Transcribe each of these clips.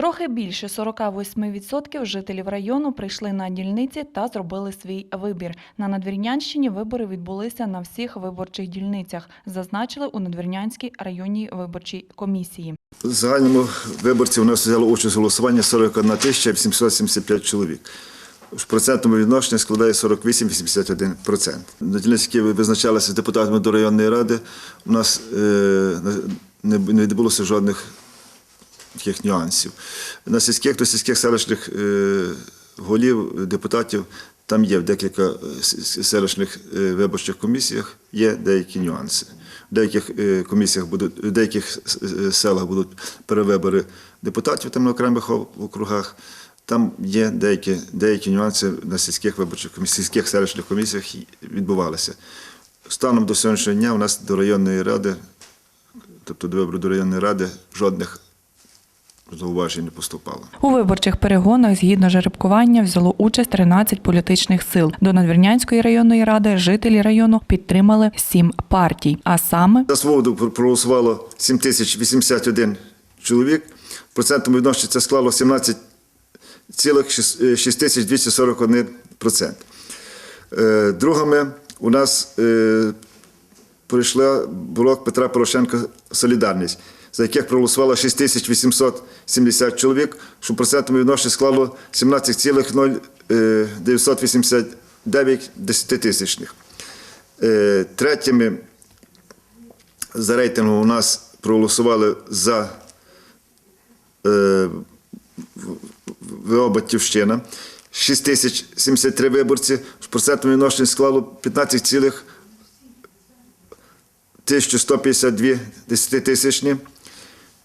Трохи більше 48% жителів району прийшли на дільниці та зробили свій вибір. На Надвірнянщині вибори відбулися на всіх виборчих дільницях, зазначили у Надвірнянській районній виборчій комісії. В загальному виборців у нас взяло участь у голосуванні 41 тисяча 875 чоловік. В процентному відношенні складає 48-81%. На дільниці, визначалися депутатами до районної ради, у нас е, не відбулося жодних таких нюансів. На сільських до сільських селищних е, голів, депутатів там є в декілька е, селищних е, виборчих комісіях є деякі нюанси. В деяких комісіях будуть, в деяких селах будуть перевибори депутатів там на окремих округах. Там є деякі, деякі нюанси на сільських виборчих комісіях, сільських селищних комісіях відбувалися. Станом до сьогоднішнього дня у нас до районної ради, тобто до вибору до районної ради, жодних зауважень не поступало. У виборчих перегонах згідно жеребкування взяло участь 13 політичних сил. До Надвірнянської районної ради жителі району підтримали сім партій, а саме За свободу пр- проголосувало 7081 чоловік. В процентному відношенні це склало 17,6241%. Е, Другими у нас е, прийшла блок Петра Порошенка Солідарність, за яких проголосувало 6870 чоловік, що в процентному відношенні склало 17,0989 десятитисячних. Е, Третіми за рейтингом у нас проголосували за е, ВО Батьківщина. 6 тисяч 73 виборці, в процентному відношенні склало 15,1152 десятитисячні.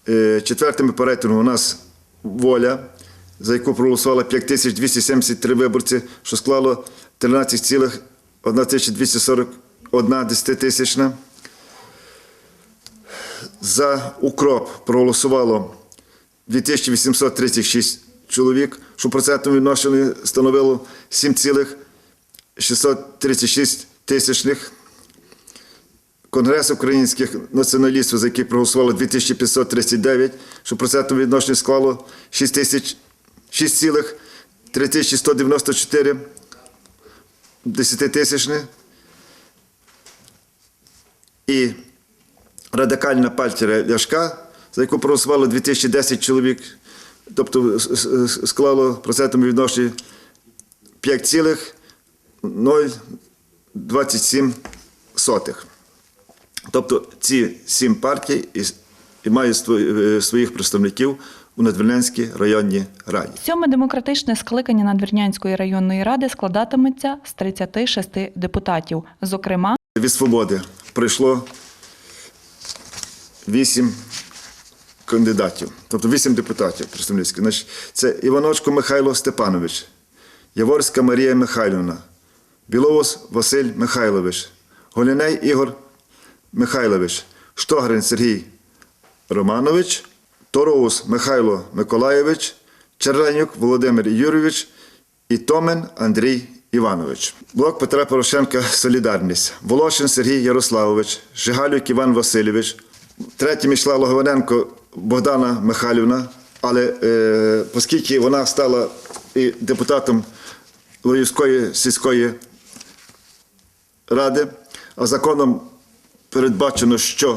Е, Четвертими по рейтингу у нас воля, за яку проголосувало 5273 виборці, що склало 13,1241 десятитисячна. За укроп проголосувало 2836 чоловік, що процентному відношенні становило 7,636 тисячних. Конгрес українських націоналістів, за який проголосувало 2539, що процентному відношенні склало 6 тисяч- 6,3194 десятитисячних. І радикальна партія Ляшка, за яку проголосувало 2010 чоловік, тобто склало процентному відношенні 5,027 сотих. Тобто ці сім партій і, мають е, своїх представників у Надвірнянській районній раді. Сьоме демократичне скликання Надвірнянської районної ради складатиметься з 36 депутатів. Зокрема, Від свободи прийшло вісім кандидатів, тобто вісім депутатів представницьких. Значить, це Іваночко Михайло Степанович, Яворська Марія Михайлівна, Білоус Василь Михайлович, Голіней Ігор Михайлович, Штогрин Сергій Романович, Тороус Михайло Миколаєвич, Черленюк Володимир Юрійович і Томен Андрій Іванович. Блок Петра Порошенка Солідарність. Волошин Сергій Ярославович, Жигалюк Іван Васильович. Третім йшла Логвиненко Богдана Михайлівна. Але е, оскільки вона стала і депутатом Лоївської сільської ради, а законом передбачено, що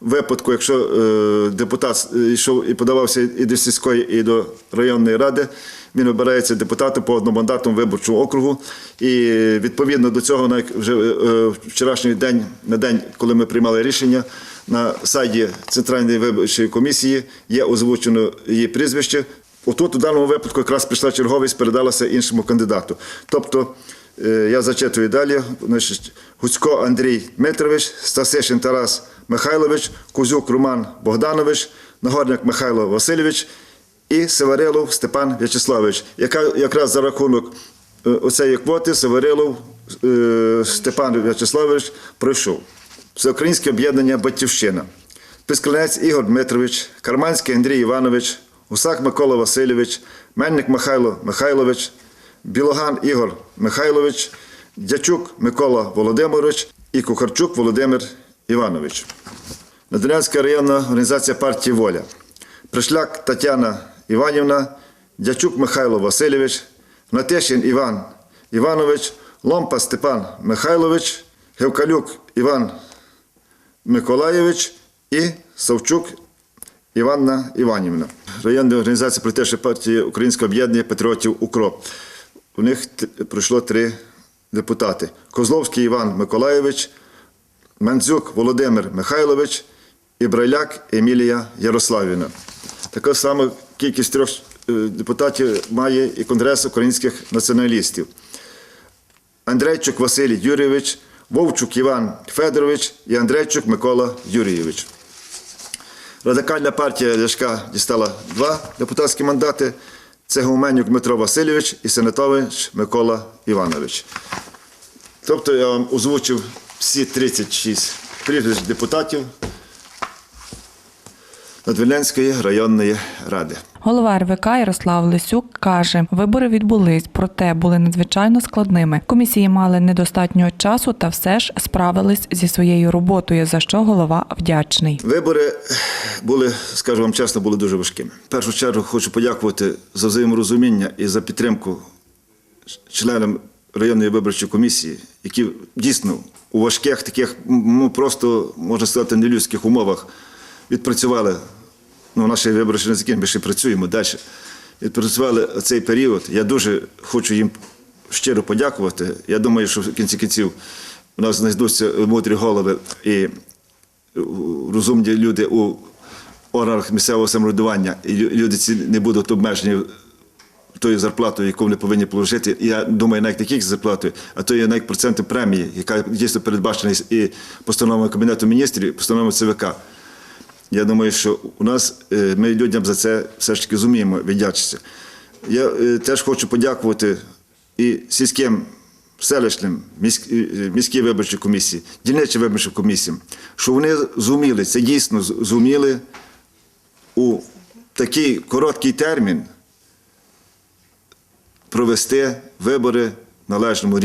в випадку, якщо е, депутат е, йшов і подавався і до сільської, і до районної ради, він обирається депутатом по одномандатному виборчому округу. І відповідно до цього, на вже е, вчорашній день, на день, коли ми приймали рішення, на сайті Центральної виборчої комісії є озвучено її прізвище. Отут у даному випадку якраз прийшла черговість, передалася іншому кандидату. Тобто, е, я зачитую далі. Гуцько Андрій Дмитрович, Стасишин Тарас Михайлович, Кузюк Роман Богданович, Нагорняк Михайло Васильович і Северилов Степан В'ячеславович, якраз за рахунок е, оцеї квоти Северилов е, Степан В'ячеславович пройшов. Всеукраїнське об'єднання Батьківщина. Пискалець Ігор Дмитрович, Карманський Андрій Іванович, Гусак Микола Васильович, Мельник Михайло Михайлович, Білоган Ігор Михайлович, Дячук Микола Володимирович і Кухарчук Володимир Іванович. Надвірнянська районна організація партії Воля. Пришляк Тетяна Іванівна, Дячук Михайло Васильович, Натешин Іван Іванович, Ломпа Степан Михайлович, Гевкалюк Іван Миколаєвич і Савчук Іванна Іванівна. Районна організація політичної партії Українського об'єднання патріотів УКРОП. У них пройшло три депутати: Козловський Іван Миколаєвич, Мандзюк Володимир Михайлович і Брайляк Емілія Ярославівна. Така сама кількість трьох е, депутатів має і Конгрес українських націоналістів. Андрейчук Василь Юрійович, Вовчук Іван Федорович і Андрейчук Микола Юрійович. Радикальна партія Ляшка дістала два депутатські мандати. Це Гуменюк Дмитро Васильович і Сенатович Микола Іванович. Тобто я вам озвучив всі 36 прізвищ депутатів Надвірнянської районної ради. Голова РВК Ярослав Лисюк каже, вибори відбулись, проте були надзвичайно складними. Комісії мали недостатньо часу та все ж справились зі своєю роботою, за що голова вдячний. Вибори були, скажу вам чесно, були дуже важкими. В першу чергу хочу подякувати за взаєморозуміння і за підтримку членам районної виборчої комісії, які дійсно у важких таких, ну просто можна сказати, нелюдських умовах відпрацювали. Ну, наші вибори ще не ми ще працюємо далі. Відпрацювали цей період. Я дуже хочу їм щиро подякувати. Я думаю, що в кінці кінців у нас знайдуться мудрі голови і розумні люди у органах місцевого самоврядування, і люди ці не будуть обмежені тою зарплатою, яку вони повинні положити. Я думаю, навіть не тільки зарплатою, а то є навіть процентом премії, яка дійсно передбачена і постановами Кабінету міністрів, і постановами ЦВК. Я думаю, що у нас е, ми людям за це все ж таки зуміємо віддячитися. Я е, теж хочу подякувати і сільським селищним е, міській виборчій комісії, дільничим виборчим комісіям, що вони зуміли, це дійсно зуміли у такий короткий термін провести вибори належному рівні.